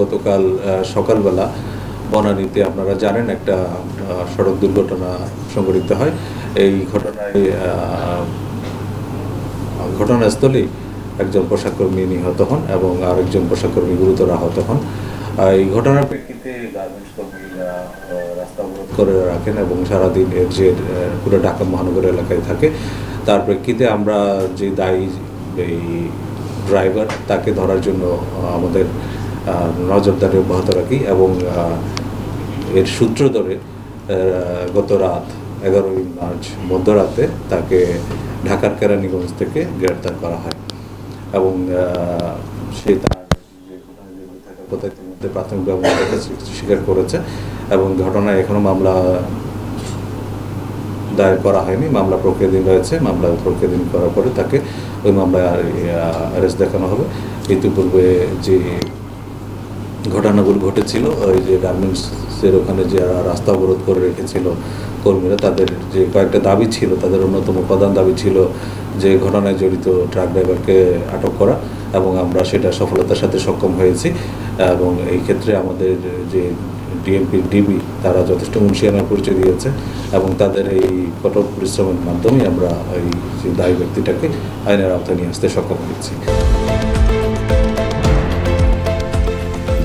গতকাল সকালবেলা বনানীতে আপনারা জানেন একটা সড়ক দুর্ঘটনা সংঘটিত হয়। এই ঘটনায় ঘটনাস্থলেই একজন পোশাককর্মী নিহত হন এবং আরেকজন পোশাককর্মী গুরুতর আহত হন। এই ঘটনার প্রেক্ষিতে গার্মেন্টস কর্মীরা রাস্তা অবরোধ করে রাখেন এবং সারাদিন এর যে পুরো ঢাকা মহানগর এলাকায় থাকে। তার প্রেক্ষিতে আমরা যে দায়ী, এই ড্রাইভার, তাকে ধরার জন্য আমাদের নজরদারি অব্যাহত রাখি এবং এর সূত্র ধরে গত রাত এগারোই মার্চ মধ্যরাতে তাকে ঢাকার কেরানীগঞ্জ থেকে গ্রেপ্তার করা হয়। এবং সে তার ইতিমধ্যে প্রাথমিক ব্যবস্থা স্বীকার করেছে, এবং ঘটনায় এখনও মামলা দায়ের করা হয়নি। মামলা প্রক্রিয়াধীন রয়েছে, মামলা প্রক্রিয়াধীন করার পরে তাকে ওই মামলায় অ্যারেস্ট দেখানো হবে। ইতিপূর্বে যে ঘটনাগুলো ঘটেছিল, ওই যে গার্মেন্টসের ওখানে যে রাস্তা অবরোধ করে রেখেছিল কর্মীরা, তাদের যে কয়েকটা দাবি ছিল, তাদের অন্যতম প্রধান দাবি ছিল যে ঘটনায় জড়িত ট্রাক ড্রাইভারকে আটক করা এবং আমরা সেটা সফলতার সাথে সক্ষম হয়েছি এবং এই ক্ষেত্রে আমাদের যে ডিএমপি, ডিবি, তারা যথেষ্ট হুঁশিয়ানার পরিচয় দিয়েছে এবং তাদের এই কঠোর পরিশ্রমের মাধ্যমে আমরা এই দায়ী ব্যক্তিটাকে আইনের আওতায় নিয়ে আসতে সক্ষম হয়েছি।